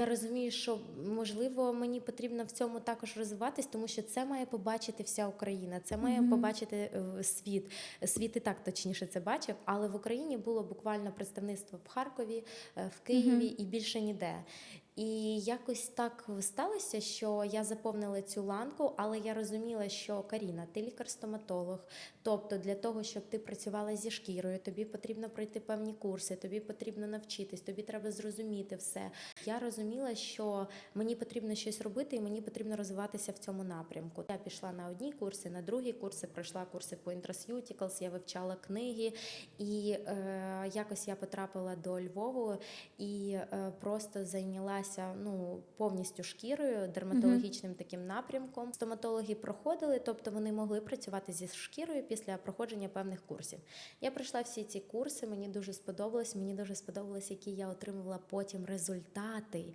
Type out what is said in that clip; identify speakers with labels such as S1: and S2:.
S1: Я розумію, що можливо мені потрібно в цьому також розвиватись, тому що це має побачити вся Україна, це має
S2: Мгм.
S1: побачити е, світ. Світ і так точніше це бачив, але в Україні було буквально представництво в Харкові, е, в Києві і більше ніде. І якось так сталося, що я заповнила цю ланку, але я розуміла, що Каріна, ти лікар-стоматолог. Тобто, для того, щоб ти працювала зі шкірою, тобі потрібно пройти певні курси, тобі потрібно навчитись, тобі треба зрозуміти все. Я розуміла, що мені потрібно щось робити, і мені потрібно розвиватися в цьому напрямку. Я пішла на одні курси, на другі курси, пройшла курси по інтрас'ютікалс, я вивчала книги, і е, якось я потрапила до Львову і е, просто зайнялася ну повністю шкірою, дерматологічним таким напрямком. Стоматологи проходили, тобто вони могли працювати зі шкірою після проходження певних курсів. Я пройшла всі ці курси, мені дуже сподобалось. Мені дуже сподобалось, які я отримувала потім результати.